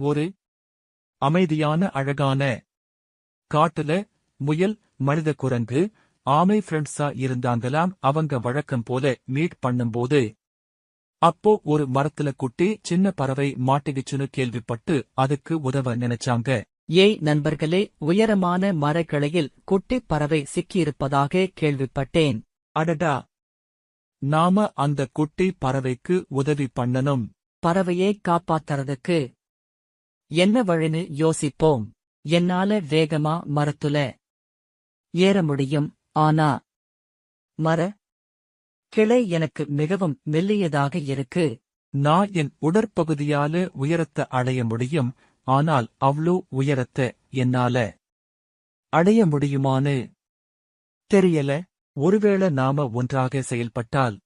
ஒரு அமைதியான அழகான காட்டுல முயல் மனித குரங்கு ஆமை ஃப்ரெண்ட்ஸா இருந்தாங்களாம் அவங்க வழக்கம் போல மீட் பண்ணும்போது அப்போ ஒரு மரத்துல குட்டி சின்ன பறவை மாட்டிக்கிச்சுன்னு கேள்விப்பட்டு அதுக்கு உதவ நினைச்சாங்க. ஏய் நண்பர்களே உயரமான மரக்கிளையில் குட்டிப் பறவை சிக்கியிருப்பதாக கேள்விப்பட்டேன். அடடா! நாம அந்த குட்டி பறவைக்கு உதவி பண்ணணும். பறவையை காப்பாத்துறதுக்கு என்ன வழின்னு யோசிப்போம். என்னால வேகமா மரத்துல ஏற முடியும். ஆனா மர கிளை எனக்கு மிகவும் மெல்லியதாக இருக்கு. நான் என் உடற்பகுதியால உயரத்தை அடைய முடியும். ஆனால் அவ்ளோ உயரத்தை என்னால அடைய முடியுமான்னு தெரியல. ஒருவேளை நாம ஒன்றாக செயல்பட்டால்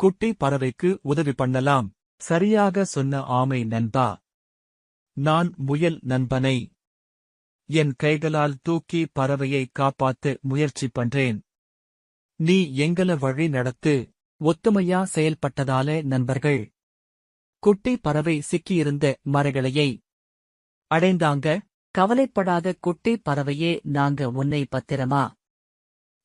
குட்டி பறவைக்கு உதவி பண்ணலாம். சரியாக சொன்ன ஆமை நண்பா நான் முயல் நண்பனை. என் கைகளால் தூக்கி பறவையை காப்பாத்து முயற்சி பண்றேன். நீ எங்கள வழி நடத்து. ஒத்துமையா செயல்பட்டதால நண்பர்கள். குட்டி பறவை சிக்கியிருந்த மரகளையை அடைந்தாங்க. கவலைப்படாத குட்டி பறவையே நாங்க உன்னை பத்திரமா?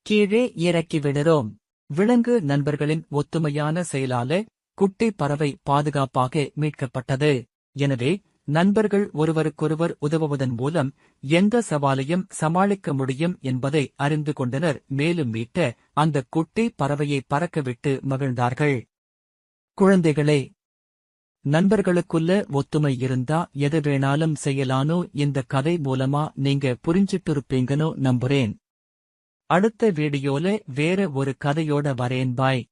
கீழே இறக்கி விடுறோம். விலங்கு நண்பர்களின் ஒத்துமையான செயலால குட்டி பறவை பாதுகாப்பாக மீட்கப்பட்டது. எனவே நண்பர்கள் ஒருவருக்கொருவர் உதவுவதன் மூலம் எந்த சவாலையும் சமாளிக்க முடியும் என்பதை அறிந்து கொண்டனர். மேலும் மீட்ட அந்த குட்டி பறவையை பறக்கவிட்டு மகிழ்ந்தார்கள். குழந்தைகளே நண்பர்களுக்குள்ள ஒத்துமை இருந்தா எது வேணாலும் செய்யலானோ இந்த கதை மூலமா நீங்க புரிஞ்சிட்டிருப்பீங்கன்னு நம்புறேன். அடுத்த வீடியோல வேற ஒரு கதையோட வரேன். பாய்.